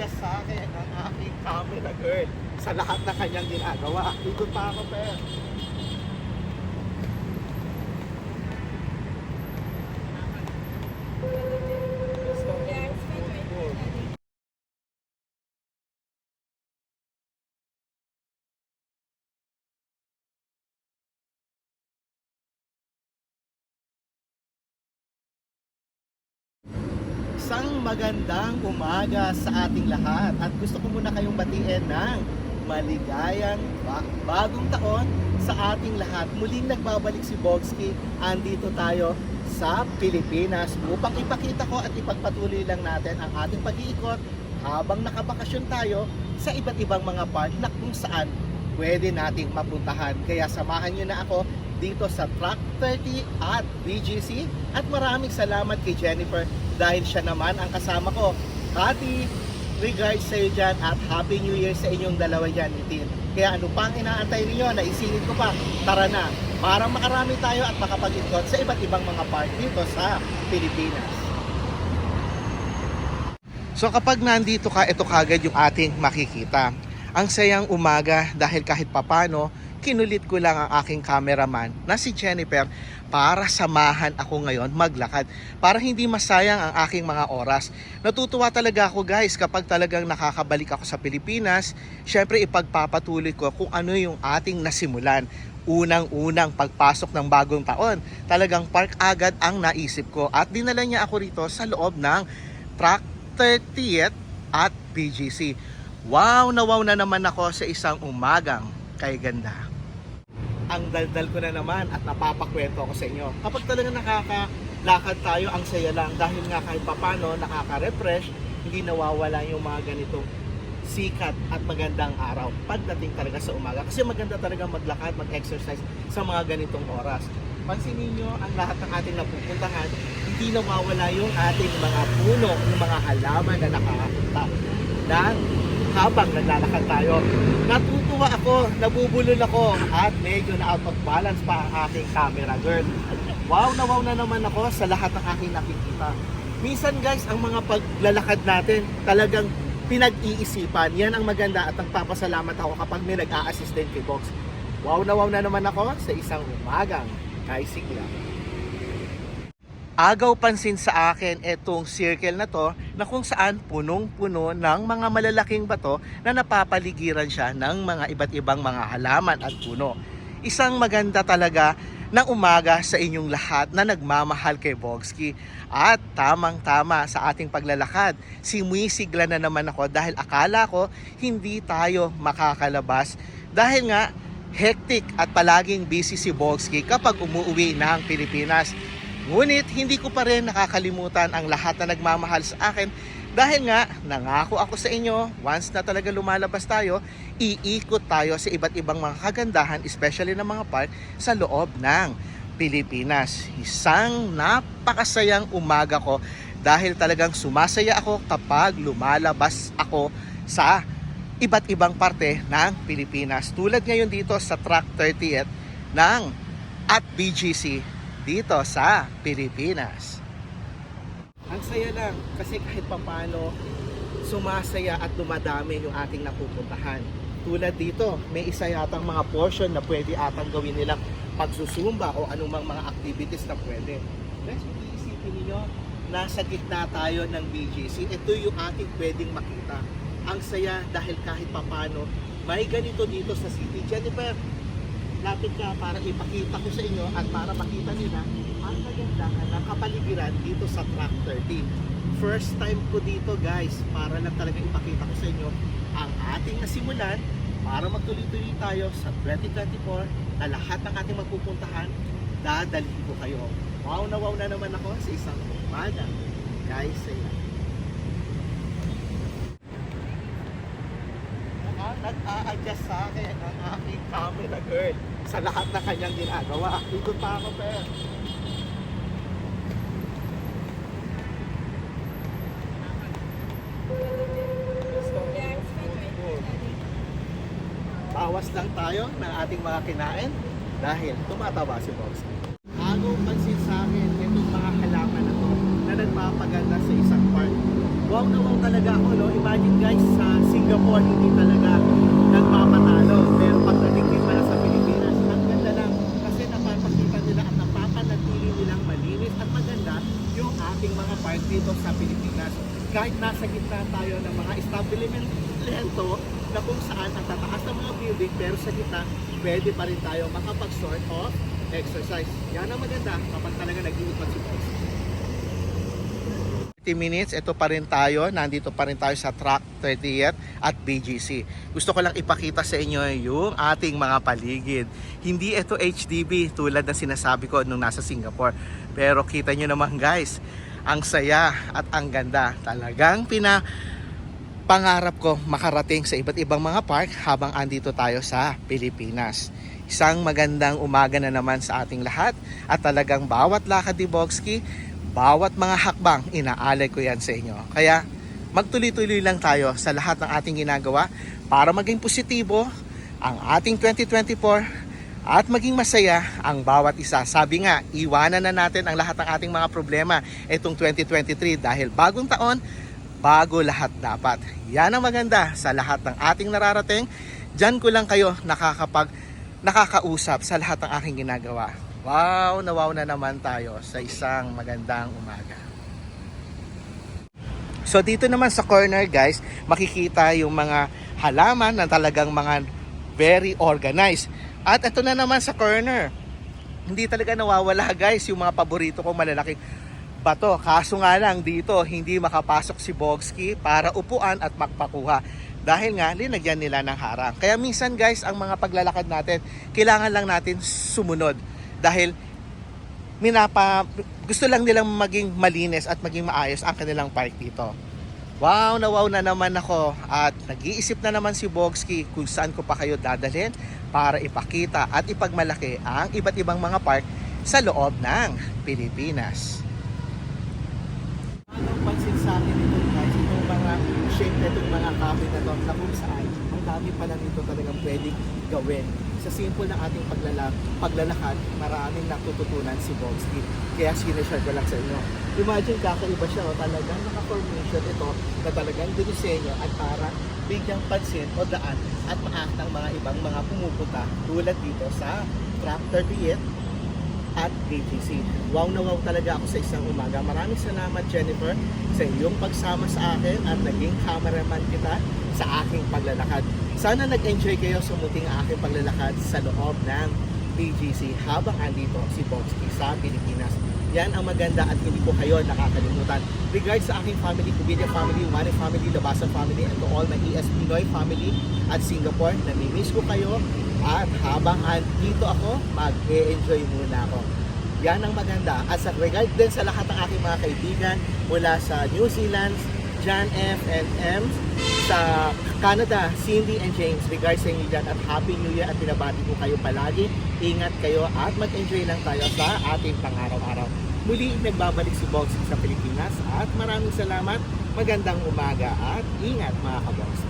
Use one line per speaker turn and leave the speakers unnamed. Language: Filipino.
nag-a-adjust sa akin ang aking camera girl sa lahat ng kanyang ginagawa. Ikot pa ako, Per. Isang magandang umaga sa ating lahat at gusto ko muna kayong batiin ng maligayang ba- bagong taon sa ating lahat. Muling nagbabalik si Bogski. Andito tayo sa Pilipinas upang ipakita ko at ipagpatuloy lang natin ang ating pag-iikot habang nakabakasyon tayo sa iba't ibang mga part na kung saan pwede nating mapuntahan. Kaya samahan nyo na ako dito sa Track 30 at BGC at maraming salamat kay Jennifer dahil siya naman ang kasama ko. Happy regards sa iyo dyan at Happy New Year sa inyong dalawa dyan ni Tin. Kaya ano pang inaantay ninyo na isingit ko pa, tara na, para makarami tayo at makapag-ikot sa iba't ibang mga part dito sa Pilipinas. So kapag nandito ka, ito kagad yung ating makikita. Ang sayang umaga dahil kahit papano, kinulit ko lang ang aking cameraman na si Jennifer para samahan ako ngayon maglakad para hindi masayang ang aking mga oras. Natutuwa talaga ako guys kapag talagang nakakabalik ako sa Pilipinas. Syempre ipagpapatuloy ko kung ano yung ating nasimulan. Unang-unang pagpasok ng bagong taon. Talagang park agad ang naisip ko at dinala niya ako rito sa loob ng track 30th at PGC. Wow na wow na naman ako sa isang umagang kay ganda. Ang daldal ko na naman at napapakwento ako sa inyo. Kapag talaga nakakalakad tayo, ang saya lang dahil nga kahit papano nakaka-refresh, hindi nawawala yung mga ganitong sikat at magandang araw pagdating talaga sa umaga. Kasi maganda talaga maglakad, mag-exercise sa mga ganitong oras. Pansinin nyo ang lahat ng ating napupuntahan, hindi nawawala yung ating mga puno, yung mga halaman na nakakita. Na habang naglalakad tayo, natutuwa ako, nabubulol ako, at medyo na out of balance pa ang aking camera girl. Wow na wow na naman ako sa lahat ng aking nakikita. Minsan guys, ang mga paglalakad natin talagang pinag-iisipan. Yan ang maganda at nagpapasalamat ako kapag may nag-a-assist kay Box. Wow na wow na naman ako sa isang umagang kay Sigla. Agaw pansin sa akin itong circle na to na kung saan punong-puno ng mga malalaking bato na napapaligiran siya ng mga iba't ibang mga halaman at puno. Isang maganda talaga ng umaga sa inyong lahat na nagmamahal kay Bogski. At tamang-tama sa ating paglalakad, sumuisigla na naman ako dahil akala ko hindi tayo makakalabas dahil nga hectic at palaging busy si Bogski kapag umuwi ng Pilipinas. Ngunit hindi ko pa rin nakakalimutan ang lahat na nagmamahal sa akin dahil nga nangako ako sa inyo once na talaga lumalabas tayo, iikot tayo sa iba't ibang mga kagandahan especially ng mga park sa loob ng Pilipinas. Isang napakasayang umaga ko dahil talagang sumasaya ako kapag lumalabas ako sa iba't ibang parte ng Pilipinas. Tulad ngayon dito sa track 30th ng at BGC dito sa Pilipinas. Ang saya lang kasi kahit papano sumasaya at dumadami yung ating napupuntahan. Tulad dito, may isa yatang mga portion na pwede atang gawin nilang pagsusumba o anumang mga activities na pwede. Guys, kung iisipin ninyo, nasa gitna tayo ng BGC. Ito yung ating pwedeng makita. Ang saya dahil kahit papano, may ganito dito sa city. Jennifer, lapit ka para ipakita ko sa inyo at para makita nila ang kagandahan ng kapaligiran dito sa track 30. First time ko dito guys para lang talaga ipakita ko sa inyo ang ating nasimulan para magtuloy-tuloy tayo sa 2024 na lahat ng ating magpupuntahan dadalhin ko kayo. Wow na wow na naman ako sa isang umaga. Guys, saya. Nag-a-adjust sa akin ang aking camera girl sa lahat ng kanyang ginagawa. Ikot pa ako, Per. Let's go. Good. Bawas lang tayo ng ating mga kinain dahil tumataba si Box. Agaw pansin sa akin itong mga halaman na to na nagpapaganda sa isang park. Wow na wow talaga ako, no? Imagine guys, Singapore hindi talaga nagpapatalo. Pero pagdating din pala sa Pilipinas, ang ganda lang kasi napapakita nila at napapanatili nilang malinis at maganda yung ating mga park dito sa Pilipinas. Kahit nasa gitna tayo ng mga establishmento na kung saan ang tataas ng mga building pero sa gitna pwede pa rin tayo makapag-sort of exercise. Yan ang maganda kapag talaga nag-iikot si. 30 minutes, ito pa rin tayo. Nandito pa rin tayo sa track 30th at BGC. Gusto ko lang ipakita sa inyo yung ating mga paligid. Hindi ito HDB tulad ng sinasabi ko nung nasa Singapore. Pero kita nyo naman guys, ang saya at ang ganda. Talagang pina pangarap ko makarating sa iba't ibang mga park habang andito tayo sa Pilipinas. Isang magandang umaga na naman sa ating lahat at talagang bawat lakad ni Bogsky, bawat mga hakbang, inaalay ko yan sa inyo. Kaya magtuloy-tuloy lang tayo sa lahat ng ating ginagawa para maging positibo ang ating 2024 at maging masaya ang bawat isa. Sabi nga, iwanan na natin ang lahat ng ating mga problema itong 2023 dahil bagong taon, bago lahat dapat. Yan ang maganda sa lahat ng ating nararating. Diyan ko lang kayo nakakapag nakakausap sa lahat ng aking ginagawa. Wow, na wow na naman tayo sa isang magandang umaga. So dito naman sa corner guys, makikita yung mga halaman na talagang mga very organized. At ito na naman sa corner. Hindi talaga nawawala guys yung mga paborito kong malalaking bato. Kaso nga lang dito, hindi makapasok si Bogsky para upuan at magpakuha. Dahil nga, linagyan nila ng harang. Kaya minsan guys, ang mga paglalakad natin, kailangan lang natin sumunod. Dahil minapa, gusto lang nilang maging malinis at maging maayos ang kanilang park dito. Wow na wow na naman ako at nag-iisip na naman si Bogsky kung saan ko pa kayo dadalhin para ipakita at ipagmalaki ang iba't ibang mga park sa loob ng Pilipinas. Anong pansin sa akin ito guys, itong mga shape na itong mga kahoy na to na kung saan ang dami pala nito talagang pwedeng gawin. Sa simple ng ating paglala paglalakad, maraming natututunan si Bogsky. Kaya sinashare ko lang sa inyo. Imagine kakaiba siya, oh, talagang naka-formation ito na talagang dinisenyo at para bigyang pansin o daan at maakt ng mga ibang mga pumupunta tulad dito sa Track 38 at BGC. Wow na wow talaga ako sa isang umaga. Maraming salamat Jennifer sa iyong pagsama sa akin at naging cameraman kita sa aking paglalakad. Sana nag-enjoy kayo sa muting aking paglalakad sa loob ng BGC habang andito si Bogsky sa Pilipinas. Yan ang maganda at hindi ko kayo nakakalimutan. Regards sa aking family, Kubidia family, Umane family, Labasan family, and to all my ES Pinoy family at Singapore, namimiss ko kayo at habang andito ako, mag-e-enjoy muna ako. Yan ang maganda. At sa regard din sa lahat ng aking mga kaibigan mula sa New Zealand, John F. and M, sa Canada, Cindy and James, regards sa inyo dyan at Happy New Year at pinabati ko kayo palagi. Ingat kayo at mag-enjoy lang tayo sa ating pang-araw-araw. Muli, nagbabalik si Boxing sa Pilipinas at maraming salamat. Magandang umaga at ingat mga kaboxing.